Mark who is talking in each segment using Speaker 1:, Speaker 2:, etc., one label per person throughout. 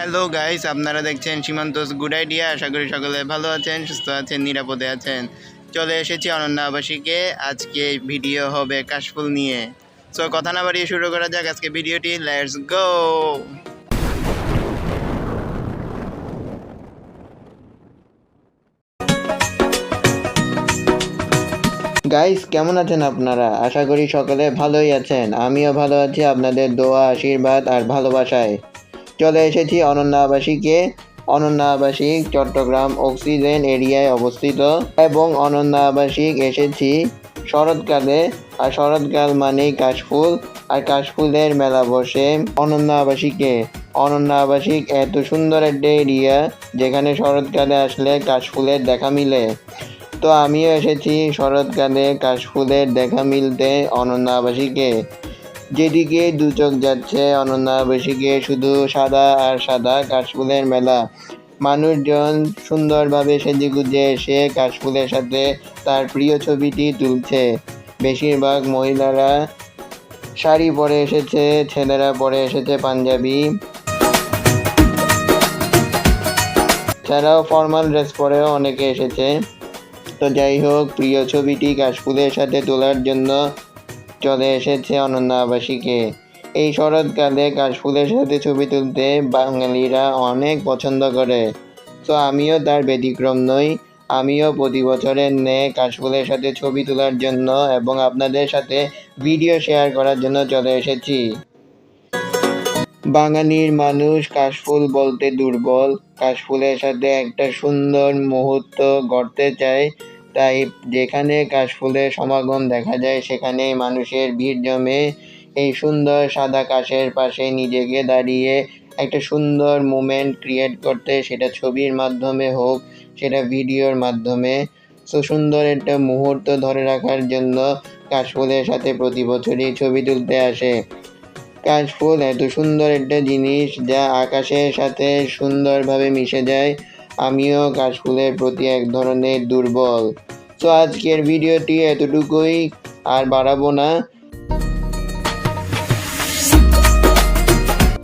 Speaker 1: Hello guys আপনারা দেখছেন সীমান্তস good idea আশা করি সকলে ভালো আছেন, সুস্থ আছেন, নিরাপদে আছেন। চলে এসেছি অনন্য আবাসিকে আজকে ভিডিও হবে কাশফুল নিয়ে। সো কথা না বাড়িয়ে শুরু করা যাক আজকে ভিডিওটি। লেটস গো গাইস কেমন আছেন আপনারা? আশা করি সকলে ভালোই আছেন। আমিও ভালো আছি। আপনাদের দোয়া, আশীর্বাদ আর ভালোবাসায়। চলে এসেছি অনন্য আবাসিকে অনন্য আবাসিক চট্টগ্রাম অক্সিজেন এরিয়ায় অবস্থিত এবং অনন্য আবাসিক এসেছি শরৎকালে। আর শরৎকাল মানেই কাশফুল। আর কাশফুলের মেলা বসে অনন্য আবাসিকে অনন্য আবাসিক এত সুন্দর একটা এরিয়া যেখানে শরৎকালে আসলে কাশফুলের দেখা মিলে। তো আমিও এসেছি শরৎকালে কাশফুলের দেখা মিলতে অনন্য আবাসিকে যেদিকে দু চোখ যাচ্ছে, অনন্য আবাসিকে শুধু সাদা আর সাদা কাশফুলের মেলা। মানুষজন সুন্দরভাবে সেজেগুজে এসে কাশফুলের সাথে তার প্রিয় ছবিটি তুলছে। বেশিরভাগ মহিলারা শাড়ি পরে এসেছে, ছেলেরা পরে এসেছে পাঞ্জাবি। ছাড়াও ফর্মাল ড্রেস পরেও অনেকে এসেছে। তো যাই হোক, প্রিয় ছবিটি কাশফুলের সাথে তোলার জন্য চলে এসেছে অনন্য আবাসিকে। এই শরৎকালে কাশফুলের সাথে ছবি তুলতে বাঙালিরা অনেক পছন্দ করে। তো আমিও তার ব্যতিক্রম নই, আমিও প্রতি বছরের ন্যায় কাশফুলের সাথে ছবি তোলার জন্য এবং আপনাদের সাথে ভিডিও শেয়ার করার জন্য চলে এসেছি। বাঙালির মানুষ কাশফুল বলতে দুর্বল, কাশফুলের সাথে একটা সুন্দর মুহূর্ত গড়তে চায় তাই যেখানে কাশফুলের সমাগম দেখা যায় সেখানে মানুষের ভিড় জমে। এই সুন্দর সাদা কাশের পাশে নিজেকে দাঁড়িয়ে একটা সুন্দর মুমেন্ট ক্রিয়েট করতে সেটা ছবির মাধ্যমে হোক, সেটা ভিডিওর মাধ্যমে। সো সুন্দর একটা মুহূর্ত ধরে রাখার জন্য কাশফুলের সাথে প্রতি বছরই ছবি তুলতে আসে। কাশফুল এত সুন্দর একটা জিনিস যা আকাশের সাথে সুন্দরভাবে মিশে যায়। আমিও কাশফুলের প্রতি এক ধরনের দুর্বল। তো আজকের ভিডিওটি এতটুকুই, আর বাড়াবো না।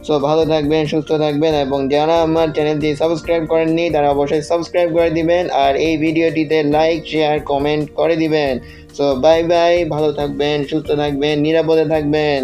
Speaker 1: সো ভালো থাকবেন, সুস্থ থাকবেন, এবং যারা আমার চ্যানেলটি সাবস্ক্রাইব করেননি, তারা অবশ্যই সাবস্ক্রাইব করে দিবেন, আর এই ভিডিওটিতে লাইক, শেয়ার, কমেন্ট করে দিবেন। সো বাই বাই, ভালো থাকবেন, সুস্থ থাকবেন, নিরাপদে থাকবেন।